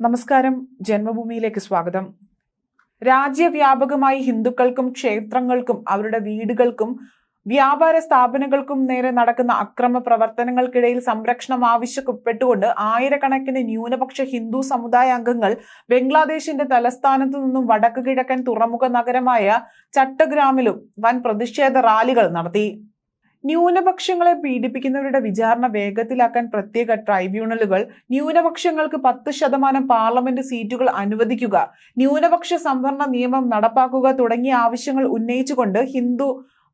നമസ്കാരം. ജന്മഭൂമിയിലേക്ക് സ്വാഗതം. രാജ്യവ്യാപകമായി ഹിന്ദുക്കൾക്കും ക്ഷേത്രങ്ങൾക്കും അവരുടെ വീടുകൾക്കും വ്യാപാര സ്ഥാപനങ്ങൾക്കും നേരെ നടക്കുന്ന അക്രമ പ്രവർത്തനങ്ങൾക്കിടയിൽ സംരക്ഷണം ആവശ്യപ്പെട്ടുകൊണ്ട് ആയിരക്കണക്കിന് ന്യൂനപക്ഷ ഹിന്ദു സമുദായ അംഗങ്ങൾ ബംഗ്ലാദേശിന്റെ തലസ്ഥാനത്തു നിന്നും വടക്ക് കിഴക്കൻ തുറമുഖ നഗരമായ ചട്ടഗ്രാമിലും വൻ പ്രതിഷേധ റാലികൾ നടത്തി. ന്യൂനപക്ഷങ്ങളെ പീഡിപ്പിക്കുന്നവരുടെ വിചാരണ വേഗത്തിലാക്കാൻ പ്രത്യേക ട്രൈബ്യൂണലുകൾ ന്യൂനപക്ഷങ്ങൾക്ക് പത്ത് ശതമാനം പാർലമെന്റ് സീറ്റുകൾ അനുവദിക്കുക ന്യൂനപക്ഷ സംവരണ നിയമം നടപ്പാക്കുക തുടങ്ങിയ ആവശ്യങ്ങൾ ഉന്നയിച്ചുകൊണ്ട് ഹിന്ദു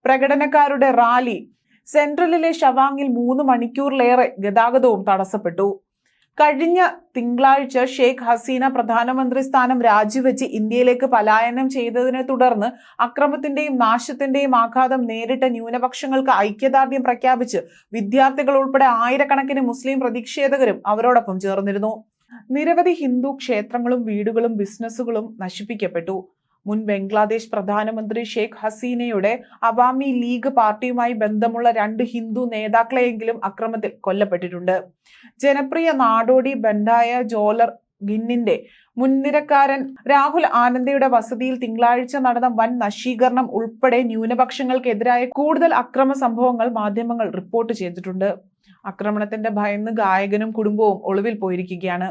പ്രകടനക്കാരുടെ റാലി. സെൻട്രലിലെ ഷവാങ്ങിൽ മൂന്ന് മണിക്കൂറിലേറെ ഗതാഗതവും തടസ്സപ്പെട്ടു. കഴിഞ്ഞ തിങ്കളാഴ്ച ഷെയ്ഖ് ഹസീന പ്രധാനമന്ത്രി സ്ഥാനം രാജിവെച്ച് ഇന്ത്യയിലേക്ക് പലായനം ചെയ്തതിനെ തുടർന്ന് അക്രമത്തിന്റെയും നാശത്തിന്റെയും ആഘാതം നേരിട്ട ന്യൂനപക്ഷങ്ങൾക്ക് ഐക്യദാർഢ്യം പ്രഖ്യാപിച്ച് വിദ്യാർത്ഥികൾ ഉൾപ്പെടെ ആയിരക്കണക്കിന് മുസ്ലിം പ്രതിഷേധകരും അവരോടൊപ്പം ചേർന്നിരുന്നു. നിരവധി ഹിന്ദു ക്ഷേത്രങ്ങളും വീടുകളും ബിസിനസ്സുകളും നശിപ്പിക്കപ്പെട്ടു. മുൻ ബംഗ്ലാദേശ് പ്രധാനമന്ത്രി ഷെയ്ഖ് ഹസീനയുടെ അവാമി ലീഗ് പാർട്ടിയുമായി ബന്ധമുള്ള രണ്ട് ഹിന്ദു നേതാക്കളെയെങ്കിലും അക്രമത്തിൽ കൊല്ലപ്പെട്ടിട്ടുണ്ട്. ജനപ്രിയ നാടോടി ബണ്ടായ ജോലർ ഗിന്നിന്റെ മുൻനിരക്കാരൻ രാഹുൽ ആനന്ദയുടെ വസതിയിൽ തിങ്കളാഴ്ച നടന്ന വൻ നശീകരണം ഉൾപ്പെടെ ന്യൂനപക്ഷങ്ങൾക്കെതിരായ കൂടുതൽ അക്രമ സംഭവങ്ങൾ മാധ്യമങ്ങൾ റിപ്പോർട്ട് ചെയ്തിട്ടുണ്ട്. ആക്രമണത്തിന്റെ ഭയന്ന് ഗായകനും കുടുംബവും ഒളിവിൽ പോയിരിക്കുകയാണ്.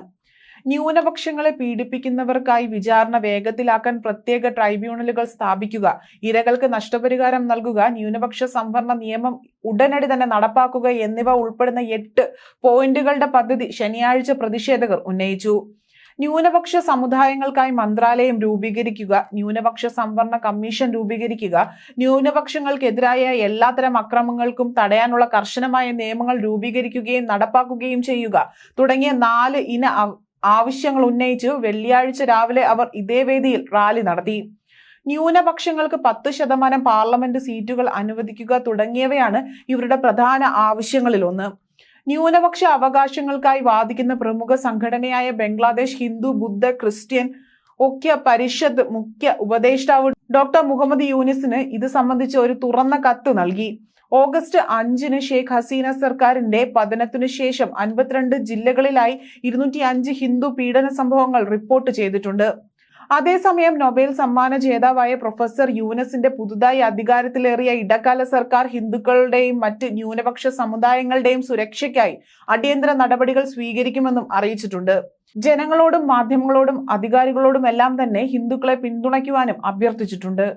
ന്യൂനപക്ഷങ്ങളെ പീഡിപ്പിക്കുന്നവർക്കായി വിചാരണ വേഗത്തിലാക്കാൻ പ്രത്യേക ട്രൈബ്യൂണലുകൾ സ്ഥാപിക്കുക. ഇരകൾക്ക് നഷ്ടപരിഹാരം നൽകുക ന്യൂനപക്ഷ സംവരണ നിയമം ഉടനടി തന്നെ നടപ്പാക്കുക എന്നിവ ഉൾപ്പെടുന്ന എട്ട് പോയിന്റുകളുടെ പദ്ധതി ശനിയാഴ്ച പ്രതിഷേധകർ ഉന്നയിച്ചു. ന്യൂനപക്ഷ സമുദായങ്ങൾക്കായി മന്ത്രാലയം രൂപീകരിക്കുക ന്യൂനപക്ഷ സംവരണ കമ്മീഷൻ രൂപീകരിക്കുക ന്യൂനപക്ഷങ്ങൾക്കെതിരായ എല്ലാത്തരം അക്രമങ്ങൾക്കും തടയാനുള്ള കർശനമായ നിയമങ്ങൾ രൂപീകരിക്കുകയും നടപ്പാക്കുകയും ചെയ്യുക തുടങ്ങിയ നാല് ഇന ആവശ്യങ്ങൾ ഉന്നയിച്ച്. വെള്ളിയാഴ്ച രാവിലെ അവർ ഇതേ വേദിയിൽ റാലി നടത്തി. ന്യൂനപക്ഷങ്ങൾക്ക് പത്ത് ശതമാനം പാർലമെന്റ് സീറ്റുകൾ അനുവദിക്കുക തുടങ്ങിയവയാണ് ഇവരുടെ പ്രധാന ആവശ്യങ്ങളിലൊന്ന് ന്യൂനപക്ഷ അവകാശങ്ങൾക്കായി വാദിക്കുന്ന പ്രമുഖ സംഘടനയായ ബംഗ്ലാദേശ് ഹിന്ദു ബുദ്ധ ക്രിസ്ത്യൻ ഒക്യ പരിഷത്ത് മുഖ്യ ഉപദേഷ്ടാവ് ഡോക്ടർ മുഹമ്മദ് യൂനിസിന് ഇത് സംബന്ധിച്ച് ഒരു തുറന്ന കത്ത് നൽകി. ഓഗസ്റ്റ് അഞ്ചിന് ഷെയ്ഖ് ഹസീന സർക്കാരിന്റെ പതനത്തിനു ശേഷം അൻപത്തിരണ്ട് ജില്ലകളിലായി ഇരുന്നൂറ്റി അഞ്ച് ഹിന്ദു പീഡന സംഭവങ്ങൾ റിപ്പോർട്ട് ചെയ്തിട്ടുണ്ട്. അതേസമയം നൊബേൽ സമ്മാന ജേതാവായ പ്രൊഫസർ യൂനസിന്റെ പുതുതായി അധികാരത്തിലേറിയ ഇടക്കാല സർക്കാർ ഹിന്ദുക്കളുടെയും മറ്റ് ന്യൂനപക്ഷ സമുദായങ്ങളുടെയും സുരക്ഷയ്ക്കായി അടിയന്തര നടപടികൾ സ്വീകരിക്കുമെന്നും അറിയിച്ചിട്ടുണ്ട്. ജനങ്ങളോടും മാധ്യമങ്ങളോടും അധികാരികളോടും എല്ലാം തന്നെ ഹിന്ദുക്കളെ പിന്തുണയ്ക്കുവാനും അഭ്യർത്ഥിച്ചിട്ടുണ്ട്.